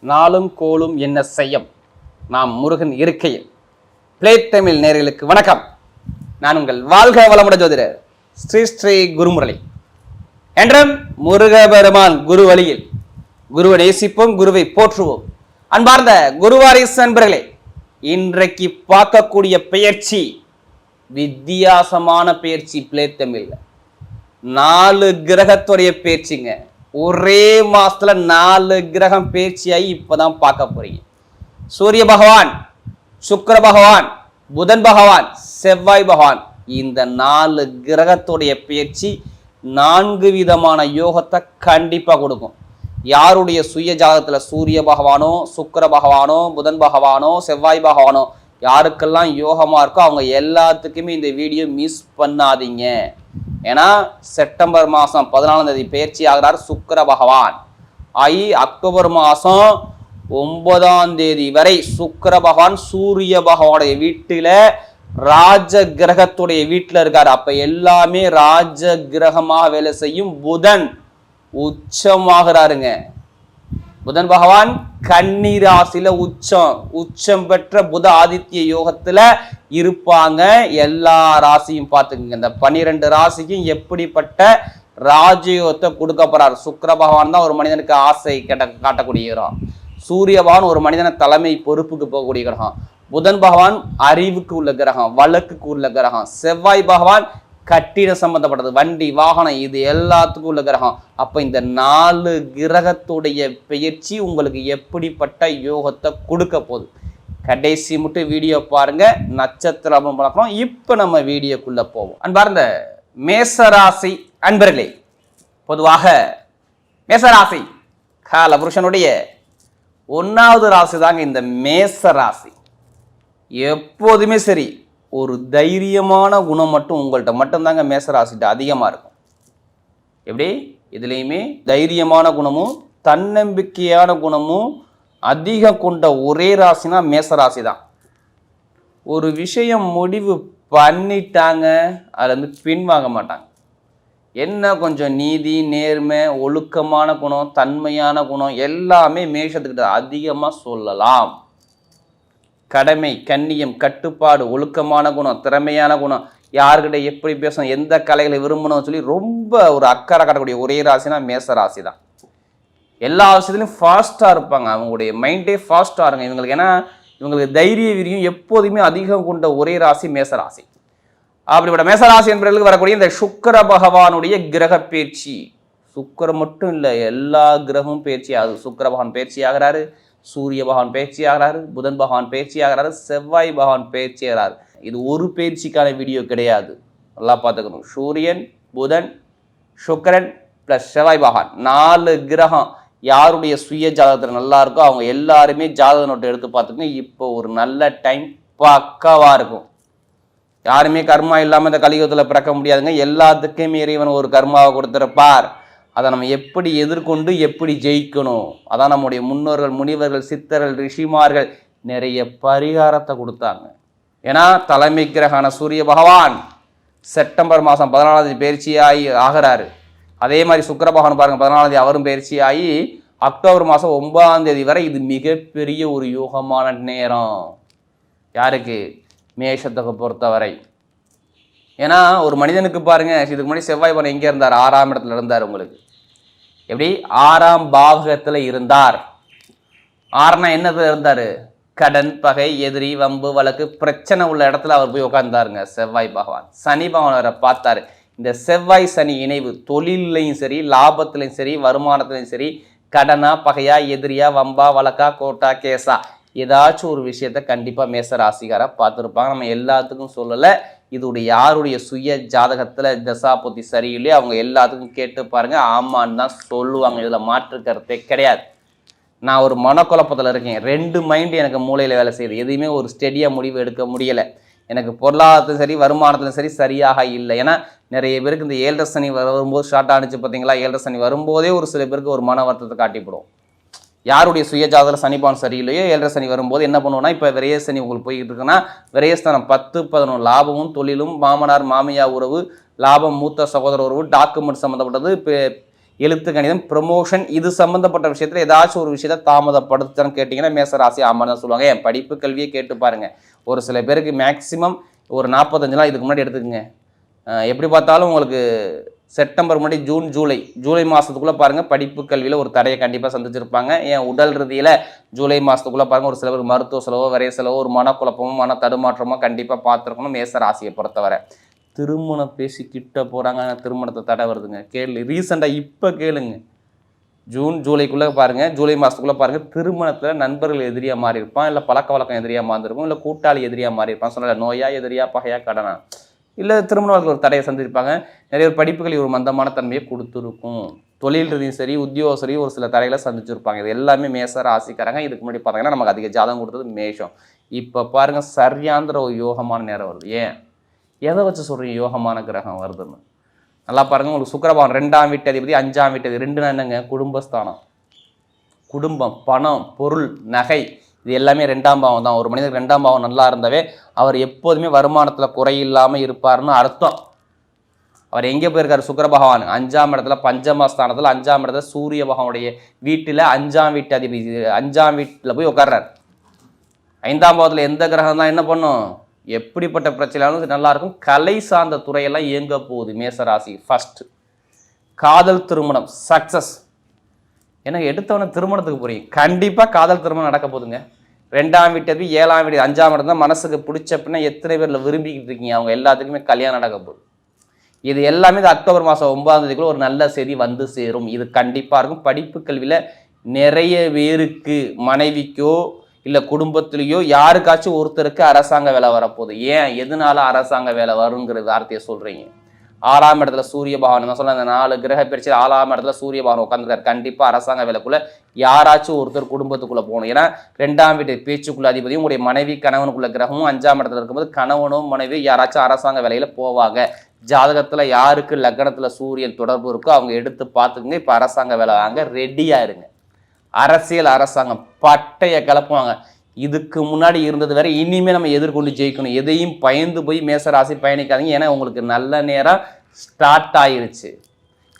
நாளும் கோலும் என்ன செய்யும்? நாம் முருகன் இருக்கையில். பிளே தமிழ் நேர்களுக்கு வணக்கம். நான் உங்கள் வாழ்க வளமுட ஜோதிடர் ஸ்ரீ ஸ்ரீ குருமுரளி. என்றும் முருகபெருமான் குரு வழியில் குருவை நேசிப்போம் குருவை போற்றுவோம். அன்பார்ந்த குருவாரிஸ் நண்பர்களே இன்றைக்கு பார்க்கக்கூடிய பெயர்ச்சி வித்தியாசமான பெயர்ச்சி பிளே தமிழ்ல நாலு கிரகத்துடைய பேச்சுங்க ஒரே மாசத்துல நாலு கிரகம் பேச்சியாகி இப்பதான் பார்க்க போறீங்க. சூரிய பகவான் சுக்கர பகவான் புதன் பகவான் செவ்வாய் பகவான் இந்த நாலு கிரகத்துடைய பேச்சு நான்கு விதமான யோகத்தை கண்டிப்பா கொடுக்கும். யாருடைய சுய ஜாதகத்துல சூரிய பகவானோ சுக்கர பகவானோ புதன் பகவானோ செவ்வாய் பகவானோ யாருக்கெல்லாம் யோகமாக இருக்கோ அவங்க எல்லாத்துக்குமே இந்த வீடியோ மிஸ் பண்ணாதீங்க. ஏன்னா செப்டம்பர் மாதம் பதினாலாம் தேதி பயிற்சி ஆகிறார் சுக்கர பகவான். ஆகி அக்டோபர் மாதம் ஒன்பதாம் தேதி வரை சுக்கர பகவான் சூரிய பகவானுடைய வீட்டில் ராஜ கிரகத்துடைய வீட்டில் இருக்கார். அப்போ எல்லாமே ராஜ கிரகமாக வேலை செய்யும் புதன் உச்சமாகிறாருங்க. புதன் பகவான் கன்னி உச்சம் உச்சம் பெற்ற புத ஆதித்ய யோகத்துல இருப்பாங்க. எல்லா ராசியும் பார்த்துக்குங்க. இந்த பன்னிரெண்டு ராசிக்கும் எப்படிப்பட்ட ராஜயோகத்தை கொடுக்க போறார்? சுக்கர பகவான் தான் ஒரு மனிதனுக்கு ஆசை கேட்ட காட்டக்கூடிய கிரகம் சூரிய பகவான் ஒரு மனிதனை தலைமை பொறுப்புக்கு போகக்கூடிய கிரகம். புதன் பகவான் அறிவுக்கு உள்ள கிரகம் வழக்குக்கு உள்ள கிரகம். செவ்வாய் பகவான் கட்டிடம் சம்பந்தப்பட்டது வண்டி வாகனம் இது எல்லாத்துக்கும் உள்ள கிரகம். அப்போ இந்த நாலு கிரகத்துடைய பெயர்ச்சி உங்களுக்கு எப்படிப்பட்ட யோகத்தை கொடுக்க போகுது? கடைசி மட்டும் வீடியோ பாருங்க நட்சத்திரம் பார்க்கலாம் இப்போ நம்ம வீடியோக்குள்ளே போவோம். அன்பார்ந்த மேசராசி அன்பர்களே பொதுவாக மேசராசி கால புருஷனுடைய ஒன்றாவது ராசி தாங்க இந்த மேச ராசி எப்போதுமே சரி ஒரு தைரியமான குணம் மட்டும் உங்கள்கிட்ட மட்டும்தாங்க மேசராசிட்ட அதிகமாக இருக்கும். எப்படி? இதுலேயுமே தைரியமான குணமும் தன்னம்பிக்கையான குணமும் அதிகம் கொண்ட ஒரே ராசினா மேசராசி தான் ஒரு விஷயம் முடிவு பண்ணிட்டாங்க அதில் வந்து பின்வாங்க மாட்டாங்க. என்ன கொஞ்சம் நீதி நேர்மை ஒழுக்கமான குணம் தன்மையான குணம் எல்லாமே மேஷத்துக்கிட்ட அதிகமாக சொல்லலாம். கடமை கண்ணியம் கட்டுப்பாடு ஒழுக்கமான குணம் திறமையான குணம். யாருக்கிட்ட எப்படி பேசணும் எந்த கலைகளை விரும்பணும்னு சொல்லி ரொம்ப ஒரு அக்கறை காட்டக்கூடிய ஒரே ராசினா மேச ராசி தான் எல்லா விஷயத்துலையும் ஃபாஸ்ட்டாக இருப்பாங்க. அவங்களுடைய மைண்டே ஃபாஸ்ட்டாக இருங்க இவங்களுக்கு ஏன்னா இவங்களுக்கு தைரிய விரியும் எப்போதுமே அதிகம் கொண்ட ஒரே ராசி மேச ராசி. அப்படிப்பட்ட மேசராசி என்பவர்களுக்கு வரக்கூடிய இந்த சுக்கர பகவானுடைய கிரக பேச்சு சுக்கரம் மட்டும் இல்லை எல்லா கிரகமும் பேச்சு ஆகுது. சுக்கர பகவான் பேச்சு ஆகிறாரு. சூரிய பகவான் பேச்சு புதன் பகவான் பேச்சு செவ்வாய் பகவான் பேச்சு இது ஒரு பேச்சிக்கான வீடியோ கிடையாது. நல்லா பார்த்துக்கணும். சூரியன் புதன் சுக்கரன் ப்ளஸ் செவ்வாய் பகவான். நாலு கிரகம் யாருடைய சுய ஜாதகத்தில் நல்லா இருக்கோ அவங்க எல்லாருமே ஜாதக நோட்டை எடுத்து பார்த்துக்கோங்க. இப்போ ஒரு நல்ல டைம் பக்காவாக இருக்கும். யாருமே கர்மா இல்லாமல் இந்த கலியுகத்தில் பிறக்க முடியாதுங்க. எல்லாத்துக்குமே இறைவன் ஒரு கர்மாவை கொடுத்துருப்பார். அதை நம்ம எப்படி எதிர்கொண்டு எப்படி ஜெயிக்கணும்? அதான் நம்முடைய முன்னோர்கள் முனிவர்கள் சித்தர்கள் ரிஷிமார்கள் நிறைய பரிகாரத்தை கொடுத்தாங்க. ஏன்னா தலைமை கிரகான சூரிய பகவான் செப்டம்பர் மாதம் பதினாலாம் தேதி பயிற்சியாகி ஆகிறாரு. அதே மாதிரி சுக்கர பகவான் பாருங்கள் பதினாலாம் தேதி அவரும் பயிற்சியாகி அக்டோபர் மாதம் ஒன்பதாம் தேதி வரை இது மிகப்பெரிய ஒரு யோகமான நேரம். யாருக்கு? மேஷத்தை பொறுத்தவரை. ஏன்னா ஒரு மனிதனுக்கு பாருங்க இதுக்கு முன்னாடி செவ்வாய் பணம் எங்கே இருந்தார்? ஆறாம் இடத்துல இருந்தார் உங்களுக்கு. எப்படி? ஆறாம் பாவகத்தில் இருந்தார். ஆறுனா என்னத்துல இருந்தார்? கடன் பகை எதிரி வம்பு வழக்கு பிரச்சனை உள்ள இடத்துல அவர் போய் உட்கார்ந்தாருங்க செவ்வாய் பகவான். சனி பகவான் அவரை பார்த்தாரு. இந்த செவ்வாய் சனி இணைவு தொழிலையும் சரி லாபத்துலையும் சரி வருமானத்துலையும் சரி கடனா பகையா எதிரியா வம்பா வழக்கா கோட்டா கேஸா? ஏதாச்சும் ஒரு விஷயத்த கண்டிப்பாக மேச ராசிக்காரா பார்த்துருப்பாங்க. நம்ம எல்லாத்துக்கும் சொல்லலை இதோடைய யாருடைய சுய ஜாதகத்தில் தசாபுத்தி சரியில்லையோ அவங்க எல்லாத்துக்கும் கேட்டு பாருங்க. ஆமான்னு தான் சொல்லுவாங்க. இதில் மாற்றுக்கிறதே கிடையாது. நான் ஒரு மனக்குழப்பத்தில் இருக்கேன். ரெண்டு மைண்டு எனக்கு மூளையில் வேலை செய்யுது. எதுவுமே ஒரு ஸ்டெடியாக முடிவு எடுக்க முடியலை. எனக்கு பொருளாதாரத்திலும் சரி வருமானத்திலும் சரி சரியாக இல்லை. ஏன்னா நிறைய பேருக்கு இந்த ஏழரை சனி வரும்போது ஷார்ட் ஆனிச்சு பார்த்தீங்களா ஏழரை சனி வரும்போதே ஒரு சில பேருக்கு ஒரு மன வருத்தத்தை காட்டிவிடும். யாருடைய சுயஜாதகத்தில் சனிபான் சரியில்லையோ ஏழரை சனி வரும்போது என்ன பண்ணுவோம்னா இப்போ விரைய சனி உங்களுக்கு போய்கிட்டு இருக்குன்னா விரயஸ்தானம் பத்து பதினொன்று லாபமும் தொழிலும் மாமனார் மாமியா உறவு லாபம் மூத்த சகோதர உறவு டாக்குமெண்ட் சம்மந்தப்பட்டது இப்போ எழுத்து கணிதம் ப்ரமோஷன் இது சம்மந்தப்பட்ட விஷயத்தில் ஏதாச்சும் ஒரு விஷயத்தை தாமதப்படுத்தன்னு கேட்டிங்கன்னா மேசராசி ஆமாம் தான் சொல்லுவாங்க. என் படிப்பு கல்வியை கேட்டு பாருங்கள் ஒரு சில பேருக்கு மேக்ஸிமம் ஒரு நாற்பத்தஞ்சு நாள் இதுக்கு முன்னாடி எடுத்துக்கோங்க. எப்படி பார்த்தாலும் உங்களுக்கு செப்டம்பர் முன்னாடி ஜூன் ஜூலை ஜூலை மாதத்துக்குள்ளே பாருங்கள் படிப்பு கல்வியில் ஒரு தடையை கண்டிப்பாக சந்திச்சிருப்பாங்க. ஏன் உடல் ரீதியில் ஜூலை மாதத்துக்குள்ளே பாருங்கள் ஒரு சில பேர் மருத்துவ செலவோ வரைய செலவோ ஒரு மனக்குழப்பமோ மன தடுமாற்றமோ கண்டிப்பாக பார்த்துருக்கணும் மேச ராசியை பொறுத்தவரை. திருமணம் பேசி கிட்ட போகிறாங்க திருமணத்தை தடை வருதுங்க. கேளு ரீசெண்டாக இப்போ கேளுங்க. ஜூன் ஜூலைக்குள்ளே பாருங்கள் ஜூலை மாதத்துக்குள்ளே பாருங்கள் திருமணத்தில் நண்பர்கள் எதிரியாக மாறி இருப்பான் இல்லை பழக்க வழக்கம் எதிரியாக மாறிருக்கும் இல்லை கூட்டாளி எதிரியாக மாறி இருப்பான் சொல்லலை நோயா எதிரியா பகையா கடனா? இல்லை திருமண வாழ்க்கை ஒரு தடையை சந்திருப்பாங்க நிறைய பேர் படிப்புகளில் ஒரு மந்தமான தன்மையை கொடுத்துருக்கும். தொழில் ரீதியும் சரி உத்தியோகம் சரி ஒரு சில தடைகளை சந்திச்சிருப்பாங்க. இது எல்லாமே மேச ராசிக்காரங்க. இதுக்கு முன்னாடி பார்த்தீங்கன்னா நமக்கு அதிக ஜாதகம் கொடுத்தது மேஷம். இப்போ பாருங்க சரியாந்திர ஒரு யோகமான நேரம் வருது. ஏன்? எதை வச்சு சொல்கிறீங்க யோகமான கிரகம் வருதுன்னு? நல்லா பாருங்க உங்களுக்கு சுக்கரபாவம் ரெண்டாம் வீட்டு அதிபதி அஞ்சாம் வீட்டு அதிபதி. ரெண்டுனா என்னங்க? குடும்பஸ்தானம். குடும்பம் பணம் பொருள் நகை. இது எல்லாமே ரெண்டாம் பாவம் தான். ஒரு மனிதர் ரெண்டாம் பாவம் நல்லா இருந்தாவே அவர் எப்போதுமே வருமானத்தில் குறையில்லாமல் இருப்பார்னு அர்த்தம். அவர் எங்கே போயிருக்காரு? சுக்கர பகவான். அஞ்சாம் இடத்துல பஞ்சமஸ்தானத்தில் அஞ்சாம் இடத்துல சூரிய பகவானுடைய வீட்டில் அஞ்சாம் வீட்டு அதிபதி அஞ்சாம் வீட்டில் போய் உட்கார்றாரு ஐந்தாம் பாவத்தில் எந்த கிரகம் தான் என்ன பண்ணும்? எப்படிப்பட்ட பிரச்சனையாலும் நல்லாயிருக்கும் நல்லா இருக்கும். கலை சார்ந்த துறையெல்லாம் இயங்க போகுது மேசராசி ஃபஸ்ட்டு காதல் திருமணம். சக்ஸஸ் எனக்கு எடுத்தவன திருமணத்துக்கு போகிறீங்க கண்டிப்பாக காதல் திருமணம் நடக்க போகுதுங்க. ரெண்டாம் வீட்டது ஏழாம் வீடு அஞ்சாம் இடம் தான் மனசுக்கு பிடிச்ச அப்படின்னா எத்தனை பேரில் விரும்பிக்கிட்டு இருக்கீங்க? அவங்க எல்லாத்துக்குமே கல்யாணம் நடக்க போகுது. இது எல்லாமே இந்த அக்டோபர் மாதம் ஒன்பதாம் தேதிக்குள்ள ஒரு நல்ல செய்தி வந்து சேரும். இது கண்டிப்பாக இருக்கும். படிப்பு கல்வியில் நிறைய பேருக்கு மனைவிக்கோ இல்லை குடும்பத்திலேயோ யாருக்காச்சும் ஒருத்தருக்கு அரசாங்க வேலை வரப்போகுது. ஏன்? எதனால அரசாங்க வேலை வருங்கிற வார்த்தையை சொல்கிறீங்க ஆறாம் இடத்துல சூரிய பகவான் நான் சொல்ல அந்த நாலு கிரக பிரிச்சு ஆறாம் இடத்துல சூரிய பகவான் உட்காந்துருக்காரு கண்டிப்பாக அரசாங்க வேலைக்குள்ள யாராச்சும் ஒருத்தர் குடும்பத்துக்குள்ளே போகணும். ஏன்னா ரெண்டாம் வீட்டு பேச்சுக்குள்ள அதிபதியும் உங்களுடைய மனைவி கணவனுக்குள்ள கிரகமும் அஞ்சாம் இடத்துல இருக்கும்போது கணவனும் மனைவி யாராச்சும் அரசாங்க வேலையில் போவாங்க. ஜாதகத்தில் யாருக்கு லக்னத்தில் சூரியன் தொடர்பு இருக்கோ அவங்க எடுத்து பார்த்துக்குங்க. இப்போ அரசாங்க வேலை வாங்க ரெடியாக இருங்க. அரசியல் அரசாங்கம் பட்டையை கிளப்புவாங்க இதுக்கு முன்னாடி இருந்தது வரை இனிமே நம்ம எதிர்கொண்டு ஜெயிக்கணும். எதையும் பயந்து போய் மேசராசி பயணிக்காதீங்க. ஏன்னா உங்களுக்கு நல்ல நேரம் ஸ்டார்ட் ஆயிருச்சு.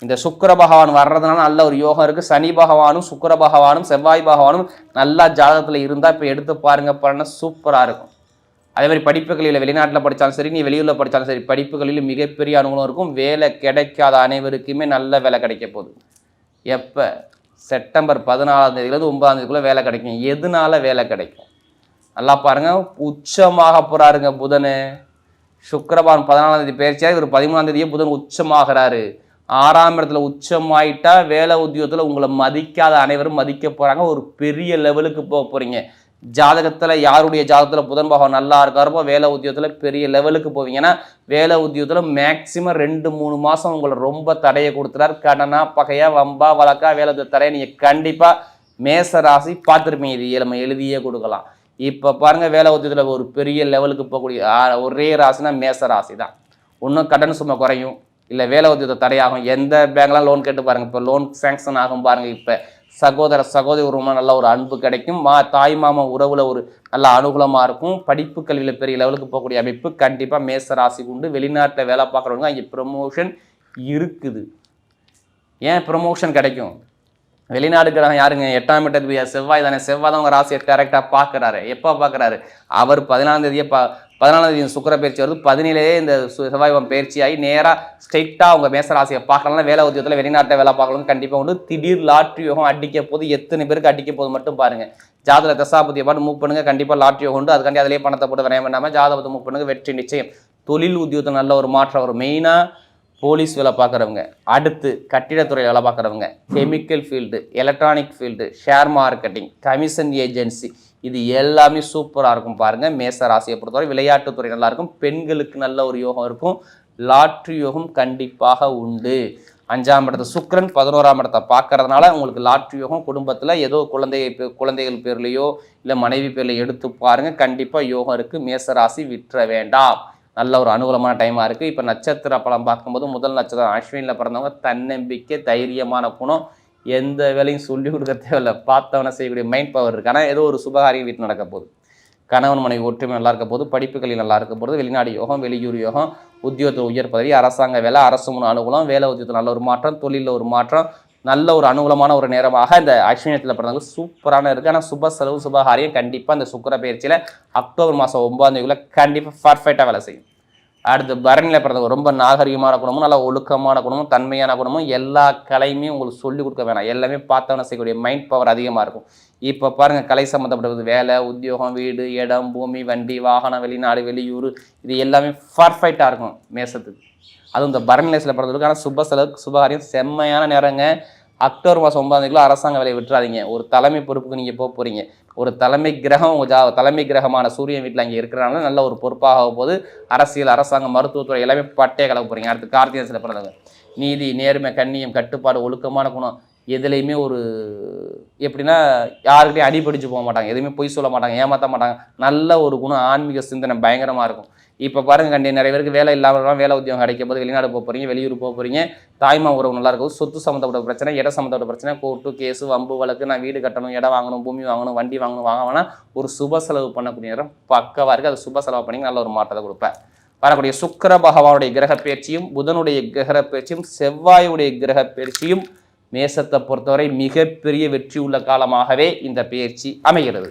இந்த சுக்கிர பகவான் வர்றதுனால நல்ல ஒரு யோகம் இருக்கு. சனி பகவானும் சுக்கர பகவானும் செவ்வாய் பகவானும் நல்லா ஜாதகத்துல இருந்தா இப்போ எடுத்து பாருங்க பாருங்க சூப்பரா இருக்கும். அதே மாதிரி படிப்புகளில் வெளிநாட்டில் படித்தாலும் சரி நீ வெளியூரில் படித்தாலும் சரி படிப்புகளில் மிகப்பெரிய அனுகூலம் இருக்கும். வேலை கிடைக்காத அனைவருக்குமே நல்ல வேலை கிடைக்க போகுது. எப்போ? செப்டம்பர் பதினாலாம் தேதியிலேருந்து ஒன்பதாம் தேதிக்குள்ளே வேலை கிடைக்கும். எதனால வேலை கிடைக்கும்? நல்லா பாருங்க. உச்சமாக போறாருங்க புதனு. சுக்கரபான் பதினாலாம் தேதி பயிற்சியாக இவர் பதிமூணாம் தேதியே புதன் உச்சமாகிறாரு. ஆறாம் இடத்துல உச்சமாயிட்டா வேலை உத்தியோகத்தில் உங்களை மதிக்காத அனைவரும் மதிக்க போறாங்க. ஒரு பெரிய லெவலுக்கு போக போறீங்க. ஜாதகத்தில் யாருடைய ஜாதகத்தில் புதன் பாகம் நல்லா இருக்காரோ வேலை உத்தியோகத்தில் பெரிய லெவலுக்கு போவீங்கன்னா வேலை உத்தியோகத்தில் மேக்சிமம் ரெண்டு மூணு மாதம் உங்களை ரொம்ப தடையை கொடுத்துறாரு. கடனா பகையா வம்பா வழக்கா வேலை தடையை நீங்கள் கண்டிப்பாக மேச ராசி பார்த்துருப்பீங்க. இது நம்ம எழுதியே கொடுக்கலாம். இப்போ பாருங்கள் வேலை உத்தியோகத்தில் ஒரு பெரிய லெவலுக்கு போகக்கூடிய ஒரே ராசினா மேச ராசி தான் ஒன்றும் கடன் சுமை குறையும் இல்லை வேலை உத்தியோகத்தை தடையாகும். எந்த பேங்க்லாம் லோன் கேட்டு பாருங்கள் இப்போ லோன் சேங்ஷன் ஆகும் பாருங்கள் இப்போ சகோதர சகோதரி உருவமாக நல்ல ஒரு அன்பு கிடைக்கும். மா தாய் மாமா உறவில் ஒரு நல்ல அனுகூலமாக இருக்கும். படிப்பு கல்வியில் பெரிய லெவலுக்கு போகக்கூடிய அமைப்பு கண்டிப்பாக மேச ராசி உண்டு. வெளிநாட்டில் வேலை பார்க்குறவங்க அங்கே ப்ரமோஷன் இருக்குது. ஏன் ப்ரமோஷன் கிடைக்கும்? வெளிநாடு கிரகம் யாருங்க? எட்டாம் இடத்து செவ்வாய் தானே. செவ்வாய் தான் உங்கள் ராசியை கரெக்டாக பார்க்குறாரு. எப்போ பார்க்குறாரு? அவர் பதினாலாம் தேதியை பா பதினாலாம் தேதி சுக்கர பயிற்சி வருது. பதினேழே இந்த செவ்வாய்வம் செவ்வாய் பயிற்சி ஆகி நேராக ஸ்ட்ரெயிட்டாக உங்கள் மேச ராசியை பார்க்கலாம். வேலை உத்தியோகத்தில் வெளிநாட்டில் வேலை பார்க்கலாம் கண்டிப்பாக உண்டு. திடீர் லாட்ரி யோகம் அடிக்க போது எத்தனை பேருக்கு அடிக்க போது மட்டும் பாருங்க. ஜாதக தசாபதியை பாட்டு மூவ் பண்ணுங்கள் கண்டிப்பாக லாட்ரி யோகம் உண்டு. அதுக்காண்டி அதிலே பணத்தை போட்டு விரையம் பண்ணாமல் ஜாதகத்தை மூவ் பண்ணுங்கள் வெற்றி நிச்சயம். தொழில் உத்தியோகத்தில் நல்ல ஒரு மாற்றம் வரும். மெயினாக போலீஸ் வேலை பார்க்குறவங்க அடுத்து கட்டிடத்துறை வேலை பார்க்குறவங்க chemical field electronic field share marketing commission agency இது எல்லாமே சூப்பராக இருக்கும் பாருங்கள் மேச ராசியை பொறுத்தவரை விளையாட்டுத்துறை நல்லாயிருக்கும் பெண்களுக்கு நல்ல ஒரு யோகம் இருக்கும். லாட்ரி யோகம் கண்டிப்பாக உண்டு. அஞ்சாம் இடத்த சுக்கரன் பதினோராம் இடத்தை பார்க்கறதுனால உங்களுக்கு லாட்ரி யோகம் குடும்பத்தில் ஏதோ குழந்தை குழந்தைகள் பேர்லேயோ இல்லை மனைவி பேர்லையோ எடுத்து பாருங்கள் கண்டிப்பாக யோகம் இருக்குது மேச ராசி விட்டுற வேண்டாம். நல்ல ஒரு அனுகூலமான டைமாக இருக்குது இப்போ நட்சத்திர பலம் பார்க்கும்போது முதல் நட்சத்திரம் அஸ்வினியில் பிறந்தவங்க. தன்னம்பிக்கை தைரியமான குணம் எந்த வேலையும் சொல்லி கொடுக்க தேவையில்ல. பார்த்தவன செய்யக்கூடிய மைண்ட் பவர் இருக்கு. ஆனால் ஏதோ ஒரு சுபகாரியம் வீட்டில் நடக்க போகுது. கணவன் மனைவி ஒற்றுமை நல்லா இருக்க போது படிப்புகளில் நல்லா இருக்க போது வெளிநாடு யோகம் வெளியூர் யோகம் உத்தியோகத்தில் உயர் பதவி அரசாங்க வேலை அரசு முன் அனுகூலம் வேலை உத்தியோகத்தில் நல்ல ஒரு மாற்றம் தொழிலில் ஒரு மாற்றம் நல்ல ஒரு அனுகூலமான ஒரு நேரமாக இந்த அஸ்வினத்தில் பிறந்தவங்க சூப்பரான இருக்குது ஆனால் சுப செலவு சுபகாரியம் கண்டிப்பாக இந்த சுக்கிர பயிற்சியில் அக்டோபர் மாதம் ஒன்பதாம் தேதிக்குள்ளே கண்டிப்பாக பர்ஃபெக்டாக வேலை செய்யும். அடுத்து பரணியில் பிறந்தவங்க ரொம்ப நாகரிகமான குணமும் நல்ல ஒழுக்கமான குணமும் தன்மையான குணமும் எல்லா கலையுமே உங்களுக்கு சொல்லிக் கொடுக்க வேணாம். எல்லாமே பார்த்தவன செய்யக்கூடிய மைண்ட் பவர் அதிகமாக இருக்கும். இப்போ பாருங்கள் கலை சம்மந்தப்பட்டது வேலை உத்தியோகம் வீடு இடம் பூமி வண்டி வாகனம் வெளிநாடு வெளியூர் இது எல்லாமே பர்ஃபெக்டாக இருக்கும் மேசத்துக்கு. அதுவும் இந்த பரணிலேசில் பிறந்ததுக்கு ஆனால் சுப செலவு சுபகாரியம் செம்மையான நேரங்க. அக்டோபர் மாதம் ஒன்பதாம் தேதிக்குள்ள அரசாங்க வேலையை விட்டுறாதீங்க. ஒரு தலைமை பொறுப்புக்கு நீங்கள் போக போகிறீங்க ஒரு தலைமை கிரகம் ஜா தலைமை கிரகமான சூரியன் வீட்டில் அங்கே இருக்கிறனால நல்ல ஒரு பொறுப்பாக போது அரசியல் அரசாங்கம் மருத்துவத்துறை எல்லாமே பட்டே கலக்க போகிறீங்க அடுத்து கார்த்திகேயத்தில் பிறந்தவங்க. நீதி நேர்மை கண்ணியம் கட்டுப்பாடு ஒழுக்கமான குணம் எதுலேயுமே ஒரு எப்படின்னா யாருக்கிட்டையும் அடிபடிச்சு போக மாட்டாங்க. எதுவுமே பொய் சொல்ல மாட்டாங்க ஏமாற்ற மாட்டாங்க. நல்ல ஒரு குணம் ஆன்மீக சிந்தனை பயங்கரமாக இருக்கும். இப்போ பாருங்க கண்டி நிறைய பேருக்கு வேலை இல்லாமல் வேலை உத்தியோகம் கிடைக்கும் போது வெளிநாடு போக போகிறீங்க வெளியூர் போக போகிறீங்க தாய்மா உறவு நல்லா இருக்கும். சொத்து சம்மந்தப்பட்ட பிரச்சனை இடம் சம்மந்தப்பட்ட பிரச்சனை கோர்ட்டு கேஸு வம்பு வழக்கு நான் வீடு கட்டணும் இடம் வாங்கணும் பூமி வாங்கணும் வண்டி வாங்கணும் வாங்க வேணால் ஒரு சுப செலவு பண்ணக்கூடிய நேரம் பக்கவாக இருக்குது அது சுப செலவு பண்ணி நல்ல ஒரு மாற்றத்தை கொடுப்பேன். வரக்கூடிய சுக்கர பகவானுடைய கிரக பயிற்சியும் புதனுடைய கிரக பயிற்சியும் செவ்வாயுடைய கிரக பயிற்சியும் மேசத்தை பொறுத்தவரை மிகப்பெரிய வெற்றி உள்ள காலமாகவே இந்த பயிற்சி அமைகிறது.